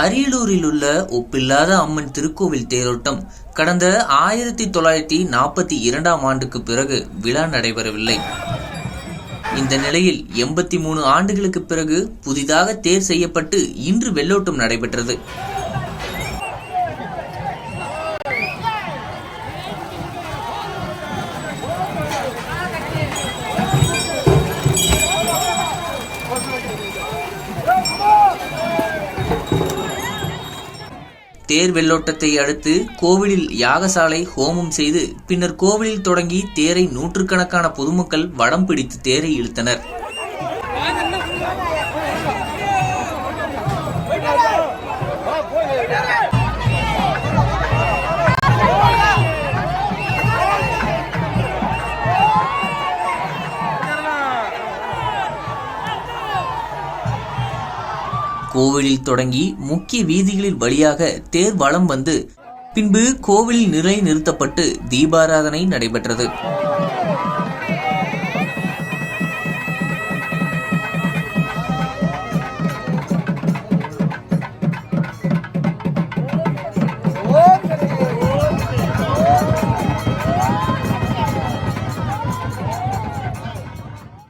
அரியலூரில் உள்ள ஒப்பில்லாத அம்மன் திருக்கோவில் தேரோட்டம் கடந்த ஆயிரத்தி தொள்ளாயிரத்தி நாற்பத்தி இரண்டாம் ஆண்டுக்கு பிறகு விழா நடைபெறவில்லை. இந்த நிலையில் எண்பத்தி மூணு ஆண்டுகளுக்கு பிறகு புதிதாக தேர் செய்யப்பட்டு இன்று வெள்ளோட்டம் நடைபெற்றது. தேர் வெள்ளோட்டத்தை அடுத்து கோவிலில் யாகசாலை ஹோமம் செய்து பின்னர் கோவிலில் தொடங்கி தேரை நூற்றுக்கணக்கான பொதுமக்கள் வடம் பிடித்து தேரை இழுத்தனர். கோவிலில் தொடங்கி முக்கிய வீதிகளில் வழியாக தேர் வளம் வந்து பின்பு கோவிலில் நிலை நிறுத்தப்பட்டு தீபாராதனை நடைபெற்றது.